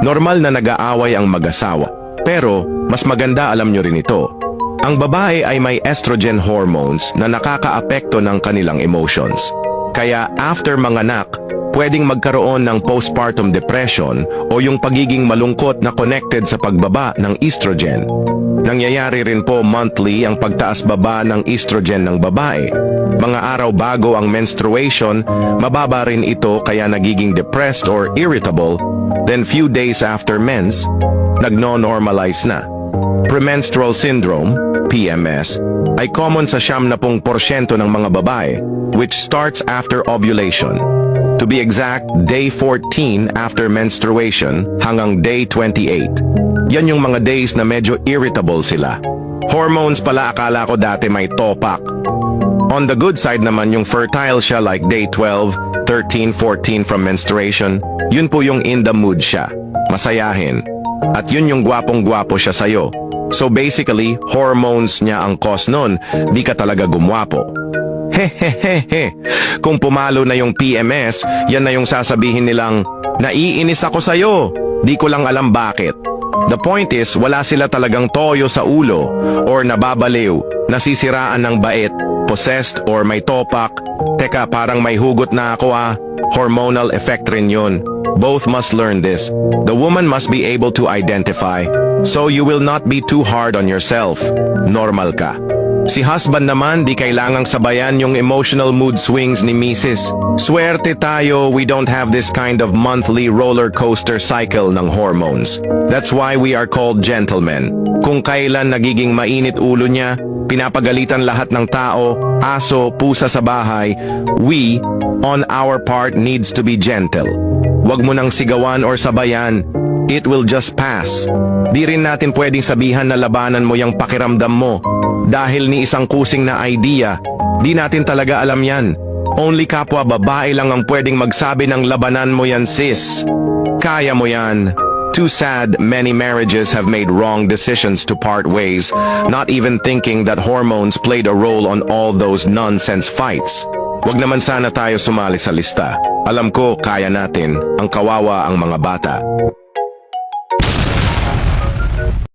Normal na nag-aaway ang mag-asawa. Pero, mas maganda alam nyo rin ito. Ang babae ay may estrogen hormones na nakakaapekto ng kanilang emotions. Kaya after manganak, pwedeng magkaroon ng postpartum depression o yung pagiging malungkot na connected sa pagbaba ng estrogen. Nangyayari rin po monthly ang pagtaas-baba ng estrogen ng babae. Mga araw bago ang menstruation, mababa rin ito kaya nagiging depressed or irritable. Then few days after mens, nagno-normalize na. Premenstrual syndrome, PMS, ay common sa siyam na pong porsyento ng mga babae, which starts after ovulation. To be exact, day 14 after menstruation hanggang day 28. Yan yung mga days na medyo irritable sila. Hormones pala akala ko dati may topak. On the good side naman yung fertile siya like day 12, 13, 14 from menstruation, yun po yung in the mood siya. Masayahin. At yun yung gwapong-gwapo siya sa'yo. So basically, hormones niya ang cause nun, di ka talaga gumwapo. Hehehehe. Kung pumalo na yung PMS, yan na yung sasabihin nilang, naiinis ako sa'yo. Di ko lang alam bakit. The point is, wala sila talagang toyo sa ulo or nababaliw, nasisiraan ng bait, possessed or may topak. Teka, parang may hugot na ako ah. Hormonal effect rin yun. Both must learn this. The woman must be able to identify. So you will not be too hard on yourself. Normal ka. Si husband naman di kailangang sabayan yung emotional mood swings ni Mrs. Swerte tayo we don't have this kind of monthly roller coaster cycle ng hormones. That's why we are called gentlemen. Kung kailan nagiging mainit ulo niya, pinapagalitan lahat ng tao, aso, pusa sa bahay, we, on our part, needs to be gentle. Huwag mo nang sigawan or sabayan. It will just pass. Di rin natin pwedeng sabihan na labanan mo yung pakiramdam mo. Dahil ni isang kusing na idea, di natin talaga alam yan. Only kapwa babae lang ang pwedeng magsabi ng labanan mo yan sis. Kaya mo yan. Too sad, many marriages have made wrong decisions to part ways, not even thinking that hormones played a role on all those nonsense fights. Huwag naman sana tayo sumali sa lista. Alam ko, kaya natin. Ang kawawa ang mga bata.